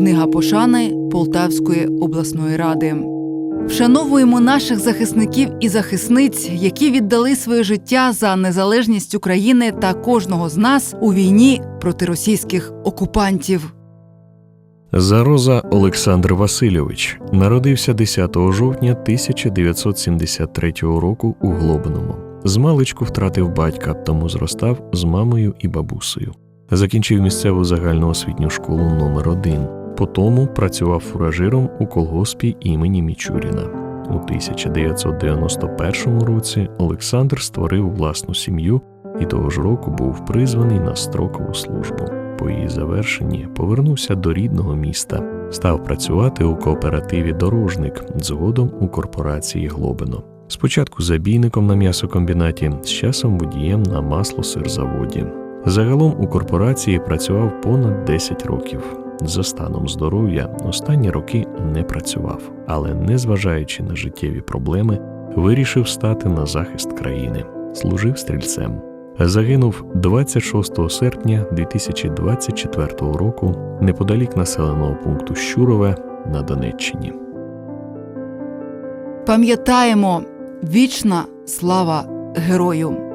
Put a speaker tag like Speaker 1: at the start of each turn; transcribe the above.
Speaker 1: Книга пошани Полтавської обласної ради. Вшановуємо наших захисників і захисниць, які віддали своє життя за незалежність України та кожного з нас у війні проти російських окупантів.
Speaker 2: Зароза Олександр Васильович народився 10 жовтня 1973 року у Глобиному. Змалечку втратив батька, тому зростав з мамою і бабусею. Закінчив місцеву загальноосвітню школу номер 1 Потому працював фуражиром у колгоспі імені Мічуріна. У 1991 році Олександр створив власну сім'ю і того ж року був призваний на строкову службу. По її завершенні повернувся до рідного міста, став працювати у кооперативі Дорожник, згодом у корпорації Глобино. Спочатку забійником на м'ясокомбінаті, з часом водієм на масло-сирзаводі. Загалом у корпорації працював понад 10 років. За станом здоров'я останні роки не працював, але, незважаючи на життєві проблеми, вирішив стати на захист країни. Служив стрільцем. Загинув 26 серпня 2024 року неподалік населеного пункту Щурове на Донеччині.
Speaker 1: Пам'ятаємо вічна слава герою!